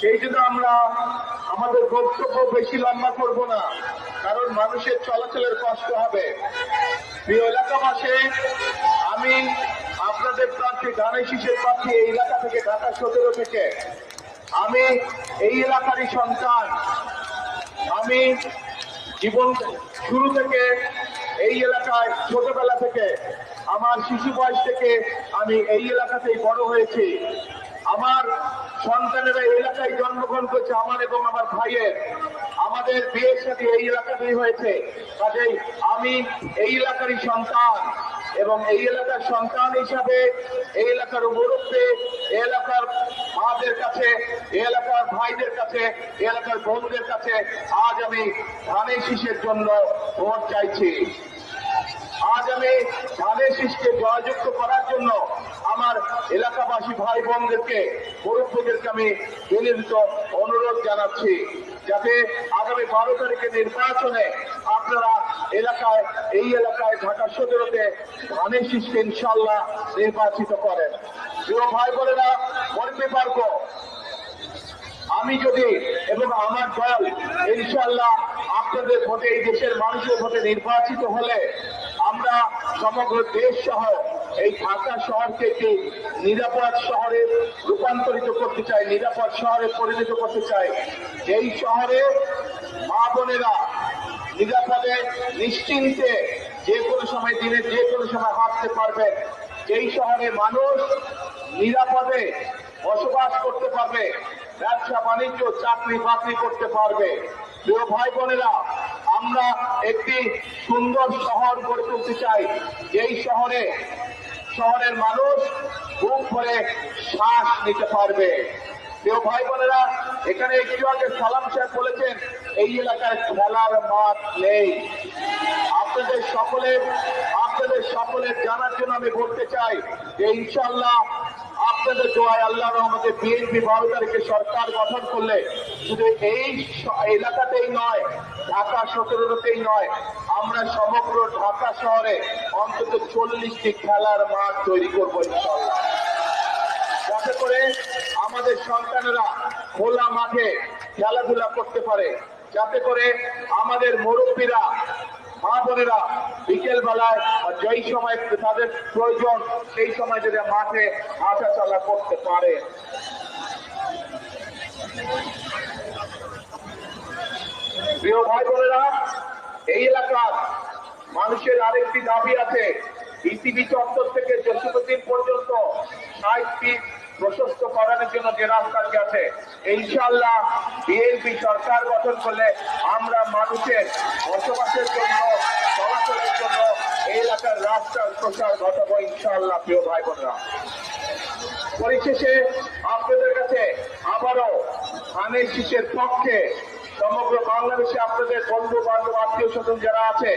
সেই জন্য আমরা আমাদের বক্তব্য বেশি লম্বা করব না, কারণ মানুষের চলাচলের কষ্ট হবে। প্রিয় এলাকাবাসী, আমি আপনাদের প্রার্থী ধানের শীষের প্রার্থী এই এলাকা থেকে ঢাকা সতেরো থেকে। আমি এই এলাকারই সন্তান। আমি জীবন শুরু থেকে এই এলাকায়, ছোটবেলা থেকে, আমার শিশু বয়স থেকে আমি এই এলাকাতেই বড় হয়েছি। আমার সন্তানেরা এই এলাকায় জন্মগ্রহণ করছে, আমার এবং আমার ভাইয়ের। আমাদের বিয়ের সাথে এই এলাকাতেই হয়েছে। কাজেই আমি এই এলাকারই সন্তান এবং এই এলাকার সন্তান হিসাবে এই এলাকার এই এলাকার মাদের কাছে এলাকার ভাইদের কাছে এলাকার বন্ধুদের কাছে আজ আমি ধানের শীষের জন্য ভোট চাইছি। আজ আমি ধানের শীষকে জয়যুক্ত করার জন্য আমার এলাকাবাসী ভাই বোনদেরকে মুরব্বীদেরকে আমি বিনীত অনুরোধ জানাচ্ছি যাতে আগামী বারো তারিখে নির্বাচনে আপনারা এলাকায়, এই এলাকায় ঢাকা সতেরোতে ধানের শীষকে ইনশাল্লাহ নির্বাচিত করেন। প্রিয় ভাই বোনেরা মনে পারব, আমি যদি এবং আমার দল ইনশাল্লাহ আপনাদের ভোটে, এই দেশের মানুষের ভোটে নির্বাচিত হলে সমগ্র দেশ সহ এই ঢাকা শহরকে একটি নিরাপদ শহরে রূপান্তরিত করতে চায়, নিরাপদ শহরে পরিণত করতে চায়। যেই শহরে মা বোনেরা নিরাপদে, নিশ্চিন্তে যে কোনো সময় দিনে যে কোনো সময় হাঁটতে পারবে যেই শহরে মানুষ নিরাপদে বসবাস করতে পারবে, ব্যবসা, বাণিজ্য, চাকরি, বাকরি করতে পারবে। প্রিয় ভাই বোনেরা আমরা একটি সুন্দর শহর গড়ে তুলতে চাই। যেই শহরে শহরের মানুষ বুক ভরে শ্বাস নিতে পারবে। কেউ ভাই বোনেরা এখানে একটু আগে সালাম সাহেব বলেছেন, এই এলাকায় খেলার মাঠ নেই। আপনাদের সকলের আপনাদের সকলের জানার জন্য আমি বলতে চাই যে ইনশাল্লাহ আপনাদের দোয়ায় আল্লাহ বিএনপি বারো তারিখে সরকার গঠন করলে শুধু এই এলাকাতেই নয়, ঢাকা সতেরোতেই নয়, আমরা সমগ্র ঢাকা শহরে অন্তত চল্লিশটি খেলার মাঠ তৈরি করব যাতে করে আমাদের সন্তানেরা খোলা মাঠে খেলাধুলা করতে পারে, যাতে করে আমাদের মুরব্বীরা মা বোনেরা বিকেল বেলায় বা যেই সময় তাদের প্রয়োজন, সেই সময় যদি মাঠে হাঁটা চলা করতে পারে। প্রিয় ভাই বোনেরা, এই এলাকার মানুষের আরেকটি দাবি আছে। ইসিবি চত্বর থেকে জসীমুদ্দিন পর্যন্ত ষাট ফিট প্রশস্ত করানোর জন্য যে রাস্তাটি আছে ইনশাল্লাহ বিএনপি সরকার গঠন করলে আমরা মানুষের বসবাসের জন্য, চলাচলের জন্য এই এলাকার রাস্তার প্রসার ঘটাবো ইনশাল্লাহ প্রিয় ভাই বোনরা পরিশেষে আপনাদের কাছে আবারও ধানের শীষের পক্ষে সমগ্র বাংলাদেশে আপনাদের বন্ধু বান্ধব আত্মীয় স্বজন যারা আছে,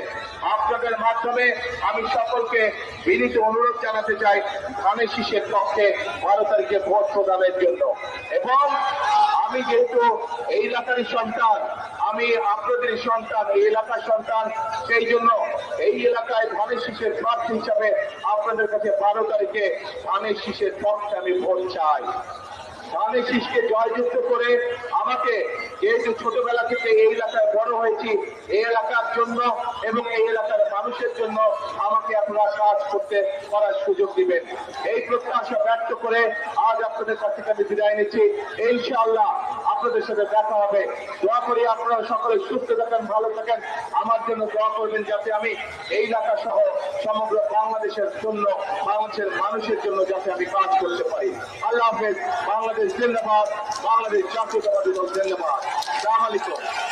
আপনাদের মাধ্যমে আমি সকলকে বিনীত অনুরোধ জানাতে চাই, ধানের শীষের পক্ষে বারো তারিখে ভোট প্রদানের জন্য। এবং আমি যেহেতু এই এলাকারই সন্তান, আমি আপনাদের সন্তান, এই এলাকার সন্তান, সেই জন্য এই এলাকায় ধানের শীষের প্রার্থী হিসাবে আপনাদের কাছে বারো তারিখে ধানের শীষের পক্ষে আমি ভোট চাই। ধানের শীষকে জয়যুক্ত করে আমাকে যেহেতু ছোটবেলা থেকে এই এলাকায় বড় হয়েছি, এই এলাকার জন্য এবং এই এলাকার মানুষের জন্য আমাকে আপনারা কাজ করতে করার সুযোগ দিবেন। এই প্রত্যাশা ব্যক্ত করে আজ আপনাদের কাছে আমি বিদায় নিচ্ছি। ইনশাআল্লাহ আপনাদের সাথে দেখা হবে। দোয়া করি আপনারা সকলে সুস্থ থাকেন, ভালো থাকেন। আমার জন্য দোয়া করবেন যাতে আমি এই এলাকা সহ সমগ্র বাংলাদেশের জন্য, বাংলাদেশের মানুষের জন্য যাতে আমি কাজ করতে পারি। আল্লাহ হাফেজ। বাংলাদেশ জিন্দাবাদ। বাংলাদেশ জাতীয়তাবাদী দল জিন্দাবাদ। সালাম আলাইকুম।